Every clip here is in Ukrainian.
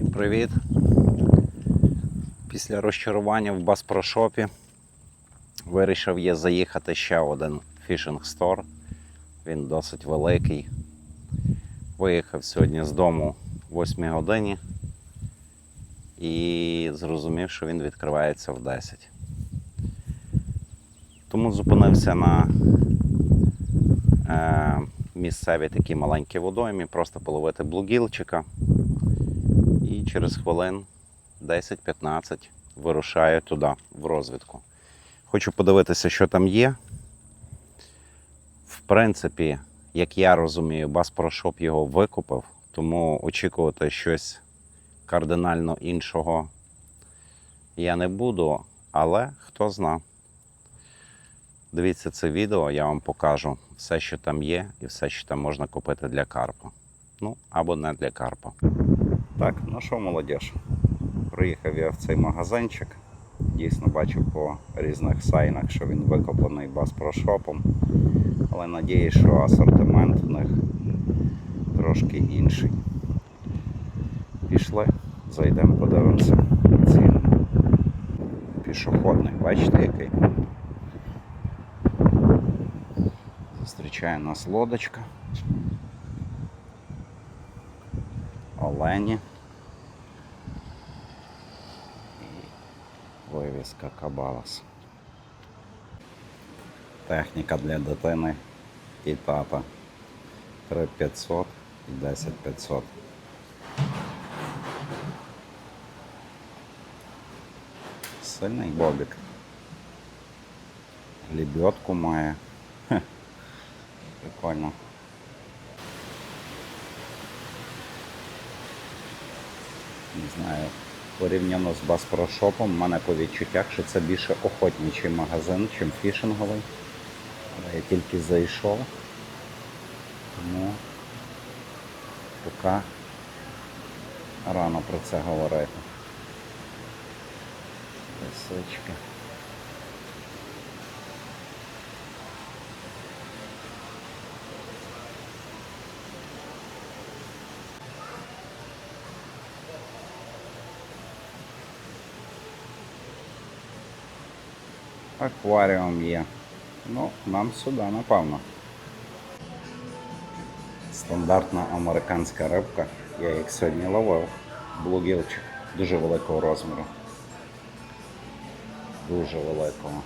Всім привіт! Після розчарування в Баспрошопі вирішив я заїхати ще один фішинг стор. Він досить великий. Виїхав сьогодні з дому о 8 годині і зрозумів, що він відкривається в 10. Тому зупинився на е, місцеві такі маленькі водоймі, просто половити блугілчика. І через хвилин 10-15 вирушаю туди, в розвідку. Хочу подивитися, що там є. В принципі, як я розумію, Баспрошоп його викупив, тому очікувати щось кардинально іншого я не буду, але хто зна. Дивіться це відео, я вам покажу все, що там є, і все, що там можна купити для карпа. Ну, або не для карпа. Так, ну що, молодіж? Приїхав я в цей магазинчик. Дійсно бачу по різних сайнах, що він викопаний баспрошопом. Але надіюсь, що асортимент в них трошки інший. Пішли, зайдемо, подивимося. Ціни. Пішохідний, бачите який? Зустрічає нас лодочка. Олені. І вивіска Кабалас. Техніка для дитини і тата. 3500 і 10500. Сильний бобік. Лебедку має. Хе. Прикольно. Не знаю, порівняно з Баспрошопом, в мене по відчуттях, що це більше охотничий магазин, чим фішинговий. Але я тільки зайшов. Тому поки рано про це говорити. Лисички. Акваріум є. Ну, нам сюди, напевно. Стандартна американська рибка. Я їх сьогодні ловив. Блугілчик. Дуже великого розміру. Дуже великого.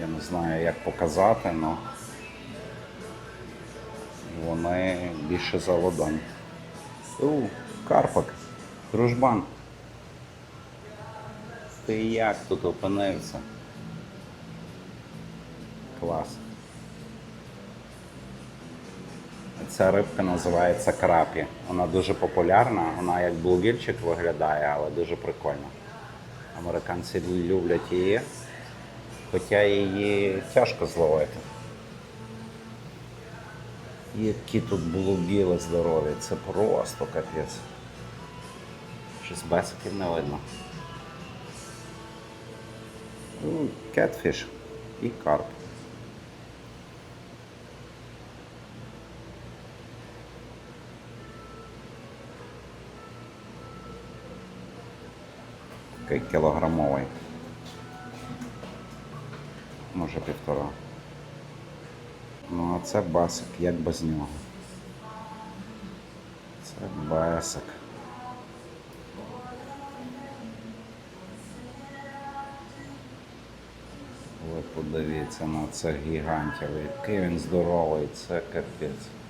Я не знаю, як показати, але вони більше за ладонь. У, карпак, дружбан. Ти як тут опинився? Клас. Ця рибка називається крапі. Вона дуже популярна, вона як блугільчик виглядає, але дуже прикольна. Американці люблять її, хоча її тяжко зловити. Які тут блугіли здорові, це просто капець. Щось бесиків не видно. Кетфіш і карп. Такий кілограмовий. Може півтора. Ну а це басик, як без нього. Це басик. Ви подивіться на це гігантів, який він здоровий, це капець.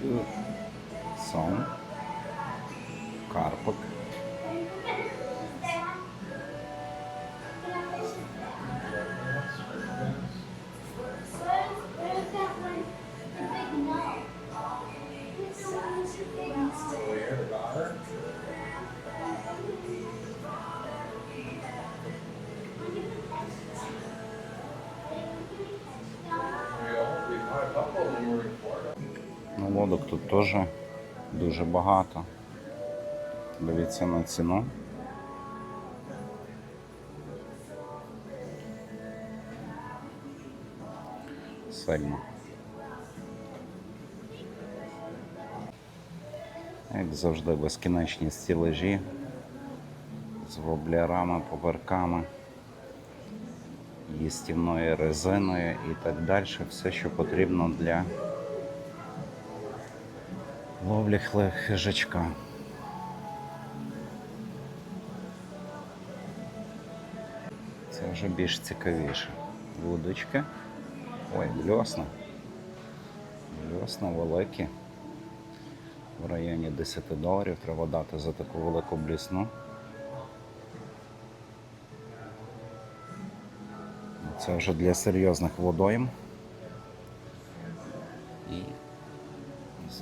คื теж дуже багато. Дивіться на ціну. Сельма. Як завжди, безкінечні стілежі з воблярами, поверками, їстівною резиною і так далі. Все, що потрібно для ловлі хижачка. Це вже більш цікавіше. Вудочки. Ой, бльосна. Бльосна великі. В районі 10 доларів треба дати за таку велику блісну. Це вже для серйозних водойм.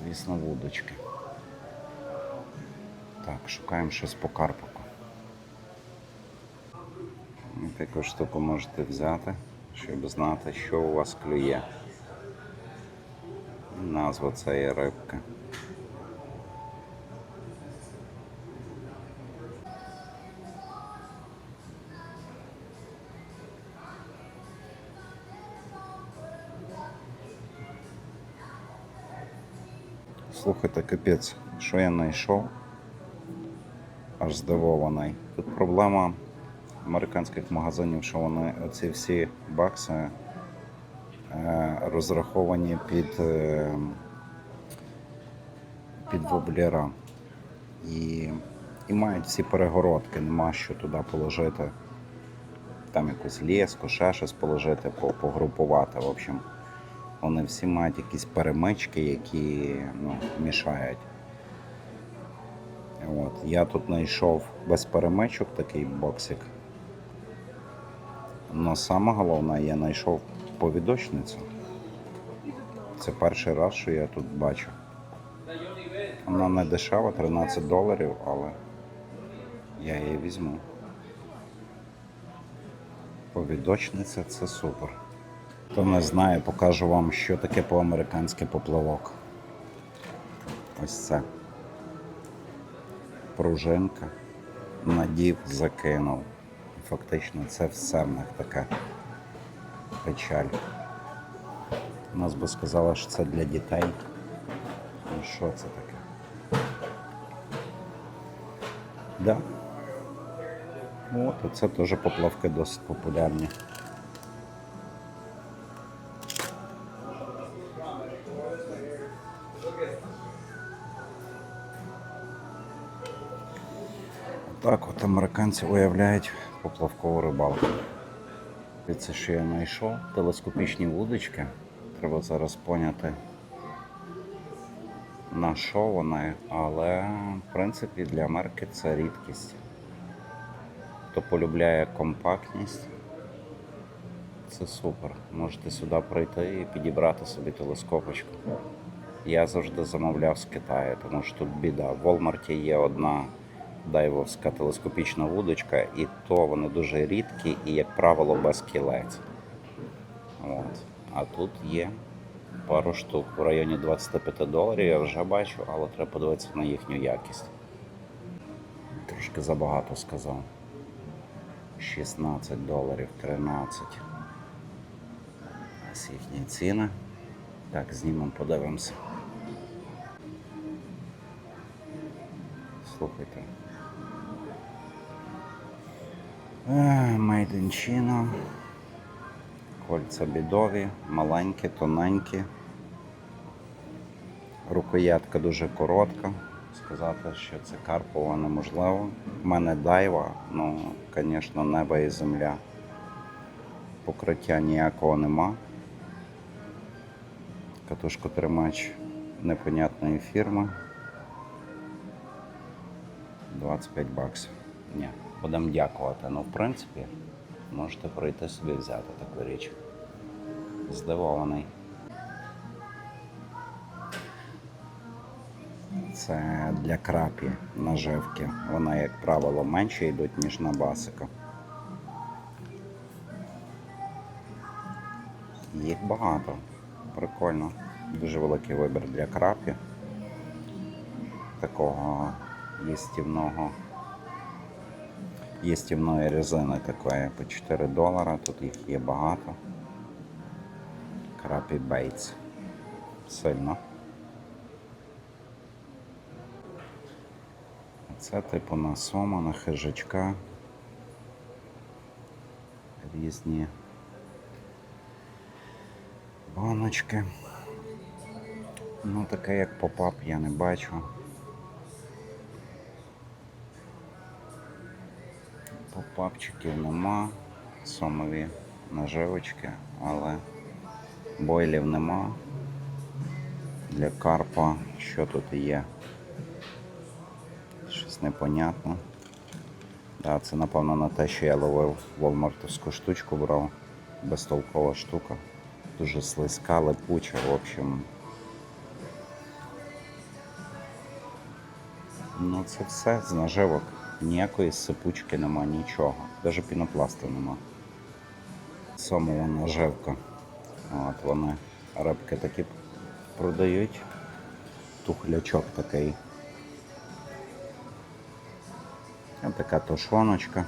Звісно, вудочки. Так, шукаємо щось по карпаку. Таку штуку можете взяти, щоб знати, що у вас клює. Назва цієї рибки. Слухайте, капець, що я знайшов? Аж здивований. Тут проблема американських магазинів, що вони оці всі бакси е, розраховані під, е, під воблера. І, і мають всі перегородки, нема що туди положити. Там якусь леску, ще щось положити, погрупувати. В общем, вони всі мають якісь перемички, які ну, мішають. От. Я тут знайшов без перемичок такий боксик. Но саме головне, я знайшов повідочницю. Це перший раз, що я тут бачу. Вона не дешева, 13 доларів, але я її візьму. Повідочниця це супер. Хто не знає, покажу вам, що таке по-американськи поплавок. Ось це. Пружинка, надів, закинув. Фактично це все в них таке печаль. У нас би сказали, що це для дітей. Ну що це таке? Да. От, це теж поплавки досить популярні. Так от американці уявляють поплавкову рибалку. Це що я знайшов? Телескопічні вудочки. Треба зараз поняти, на що вони, але в принципі для Америки це рідкість. Хто полюбляє компактність, це супер. Можете сюди прийти і підібрати собі телескопочку. Я завжди замовляв з Китаю, тому що тут біда. В Walmart є одна дайвовська телескопічна вудочка, і то вони дуже рідкі і, як правило, без кілець. От. А тут є пару штук в районі 25 доларів, я вже бачу, але треба подивитися на їхню якість. Трошки забагато сказав. 16 доларів, 13. Ось їхні ціни. Так, знімемо, подивимося. Слухайте. Е, in Кольця бідові, маленькі, тоненькі. Рукоятка дуже коротка. Сказати, що це карпова неможливо. У мене дайва, ну, звісно, небо і земля. Покриття ніякого нема. Катушкотримач непонятної фірми. 25 баксів. Ні, будемо дякувати. Ну, в принципі, можете прийти собі взяти таку річ. Здивований. Це для крапі наживки. Вони, як правило, менше йдуть, ніж на басика. Їх багато. Прикольно. Дуже великий вибір для крапів. Такого їстівного. Їстівної резини такої по 4 долара. Тут їх є багато. Крапі бейтс. Сильно. Це типу на сома, на хижачка. Різні баночки. Ну, таке як попап я не бачу. Попапчиків нема, сомові наживочки, але бойлів нема. Для карпа що тут є? Щось непонятно. Да, це напевно на те, що я ловив волмартовську штучку брав. Безтолкова штука. Дуже слизька, липуча, в общем. Ну це все з наживок. Ніякої сипучки нема, нічого. Навіть пінопласту нема. Самого наживка. От вони рибки такі продають. Тухлячок такий. Ось така тушоночка.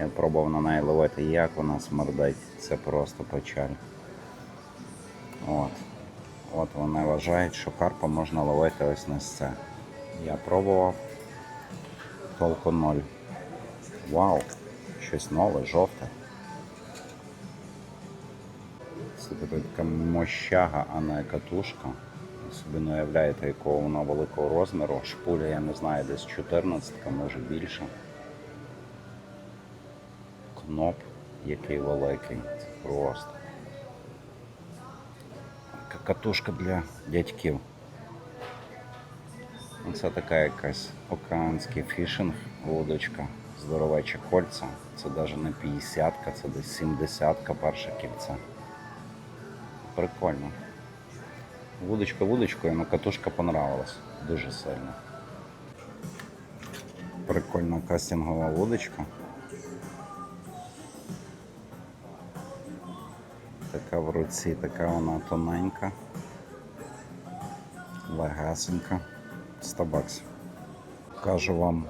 Я пробував на неї ловити, як вона смердить. Це просто печаль. От. От вони вважають, що карпа можна ловити ось на це. Я пробував. Толку ноль. Вау! Щось нове, жовте. Це така мощага, а не катушка. Собі не уявляєте, якого вона великого розміру. Шпуля, я не знаю, десь 14, може більше. Кноп, який великий. Це просто. Катушка для дядьків. Це така якась океанський фішинг, вудочка, здоровече кольця. Це навіть не 50, це десь 70 перше кільце. Прикольно. Вудочка вудочкою, але катушка понравилась дуже сильно. Прикольна кастингова вудочка. Така в руці, така вона тоненька, легасенька. 100 баксів. Кажу вам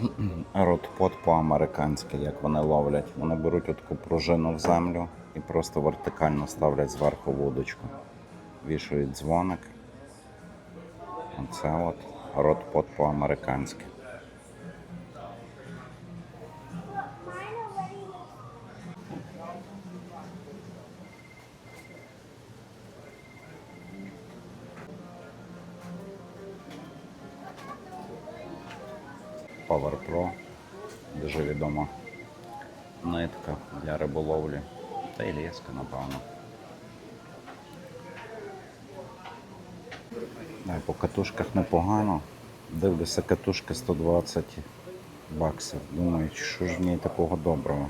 ротпот по-американськи, як вони ловлять. Вони беруть таку пружину в землю і просто вертикально ставлять зверху вудочку. Вішають дзвоник. Оце от ротпот по-американськи. Power Pro. Дуже відома нитка для риболовлі. Та й леска, напевно. По катушках непогано. Дивлюся, катушки 120 баксів. Думаю, що ж в ній такого доброго.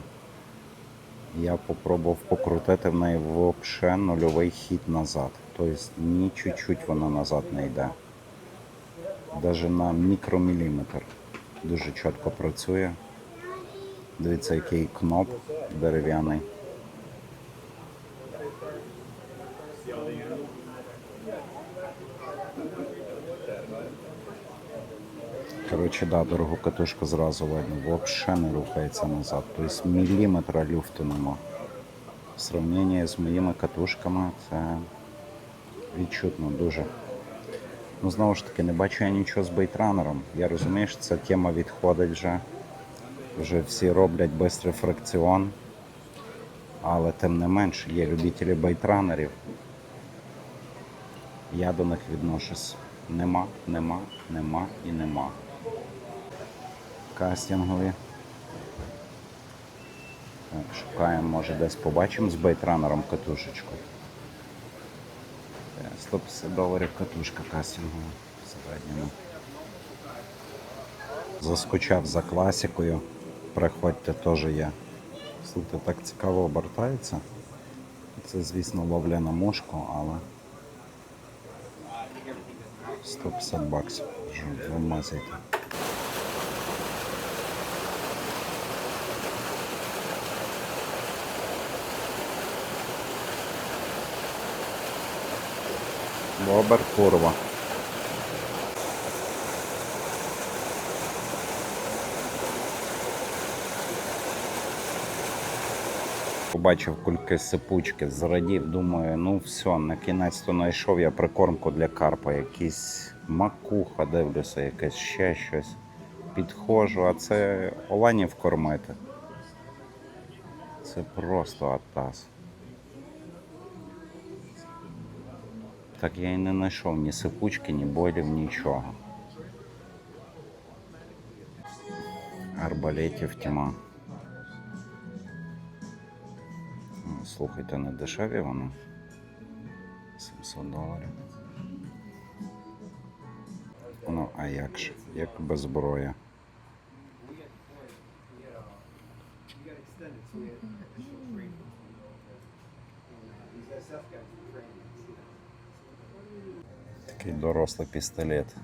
Я попробував покрутити в неї взагалі нульовий хід назад. Тобто ні чуть-чуть вона назад не йде. Навіть на мікроміліметр. Дуже чітко працює. Дивіться, який кноп дерев'яний. Коротше, да, дорогу катушку зразу видно, взагалі не рухається назад. Тобто міліметра люфту нема. В сравненні з моїми катушками це відчутно дуже. Ну, знову ж таки, не бачу я нічого з бейтранером. Я розумію, що ця тема відходить вже. Вже всі роблять швидкий фракціон. Але тим не менш є любителі бейтранерів. Я до них відношусь. Нема, нема, нема і нема. Кастингові. Так, шукаємо, може десь побачимо з бейтранером катушечку. Е, 150 доларів катушка кастингова в середньому. Заскучав за класикою. Приходьте теж є. Слухайте, так цікаво обертається. Це, звісно, ловля на мушку, але 150 баксів. Вже вимазайте. Бобер курва. Побачив кульки сипучки, зрадів, думаю, ну все, на кінець то знайшов я прикормку для карпа. Якийсь макуха, дивлюся, якесь ще щось. Підходжу, а це оленів кормити. Це просто атас. Так я і не знайшов ні сипучки, ні бойлів, нічого. Арбалетів тьма. Ну, Слухайте, не дешеві вони. 700 доларів. Ну, а як ж? Як без зброї? Такий дорослий пістолет.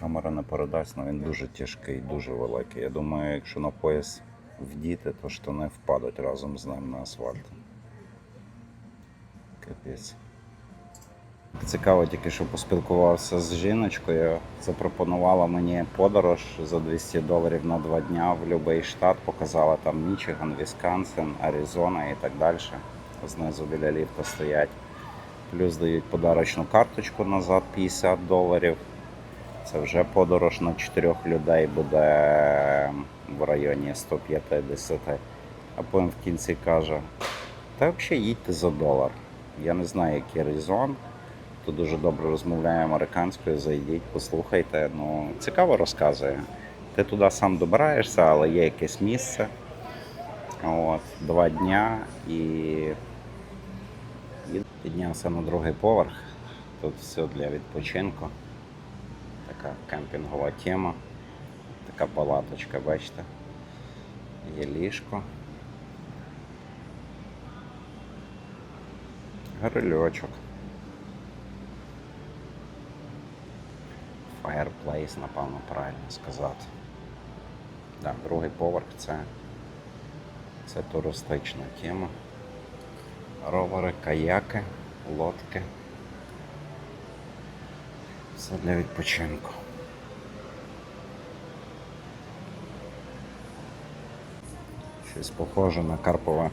Камера не передасть, але він дуже тяжкий, дуже великий. Я думаю, якщо на пояс вдіти, то штани впадуть разом з ним на асфальт. Капець. Цікаво тільки, що поспілкувався з жіночкою. Запропонувала мені подорож за 200 доларів на два дня в будь-який штат. Показала там Мічиган, Вісконсин, Аризона і так далі. Знизу біля ліфта стоять. Плюс дають подарочну карточку назад 50 доларів. Це вже подорож на 4 людей буде в районі 150. А потім в кінці каже: та взагалі їдьте за долар. Я не знаю, який резон. Хто дуже добре розмовляє американською, зайдіть, послухайте. Ну, цікаво розказує. Ти туди сам добираєшся, але є якесь місце. От, два дня і піднявся на другий поверх. Тут все для відпочинку. Така кемпінгова тема. Така палаточка, бачите. Є ліжко. Грильочок. Fireplace, напевно, правильно сказати. Да, другий поверх це, це туристична тема. Ровери, каяки, лодки. Все для відпочинку. Щось похоже на карпове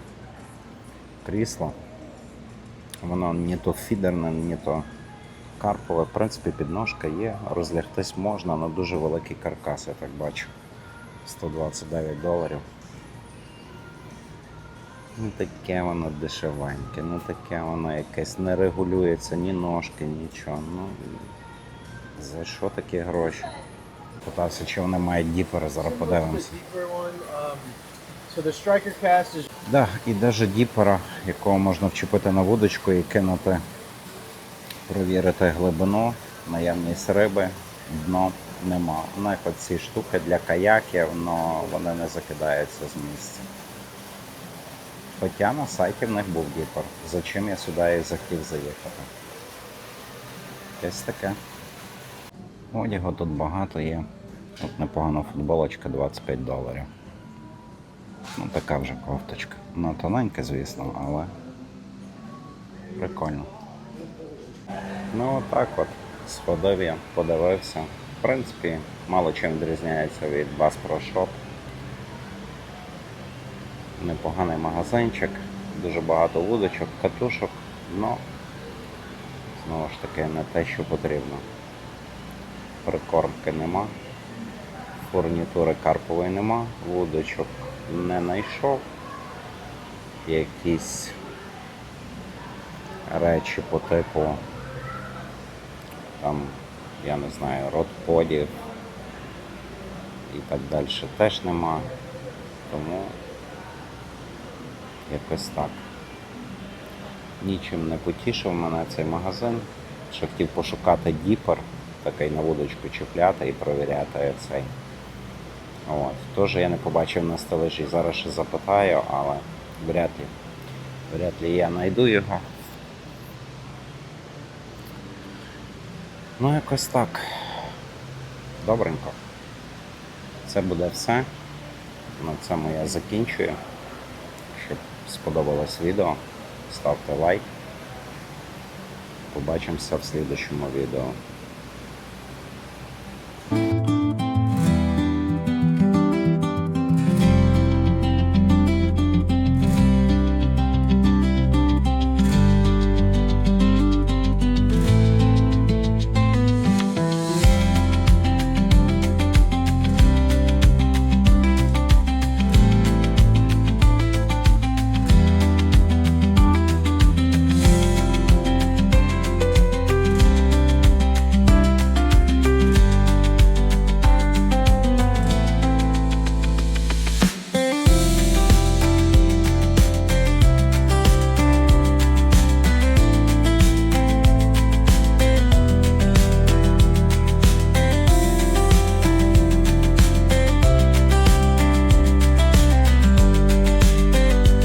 крісло. Воно не то фідерне, не то карпове. В принципі, підножка є, розлягтись можна, але дуже великий каркас, я так бачу. 129 доларів. Ну таке воно дешевеньке, ну таке воно якесь не регулюється ні ножки, нічого. Ну за що такі гроші? Питався, чи вони мають діпери, зараз подивимося. is Да, і навіть діпера, якого можна вчепити на вудочку і кинути, провірити глибину, наявність риби, дно нема. У них оці штуки для каяків, але вони не закидаються з місця. Хоча на сайті в них був діпер. За чим я сюди і захотів заїхати. Якесь таке. Одягу тут багато є. От непогана футболочка 25 доларів. Ну, така вже кофточка. Ну, тоненька, звісно, але прикольно. Ну, отак от. Сходив я, подивився. В принципі, мало чим відрізняється від Bass Pro Shop. Непоганий магазинчик, дуже багато вудочок, катушок, але знову ж таки не те, що потрібно. Прикормки нема, фурнітури карпової нема, вудочок не знайшов. Якісь речі по типу там, я не знаю, родподів і так далі теж нема. Тому якось так. Нічим не потішив мене цей магазин. Що хотів пошукати діпер, такий на вудочку чіпляти і провіряти цей. От. Теж я не побачив на стележі. Зараз ще запитаю, але вряд ли. Вряд ли я знайду його. Ну, якось так. Добренько. Це буде все. На цьому я закінчую. Сподобалось відео, ставте лайк. Побачимося в слідчому відео.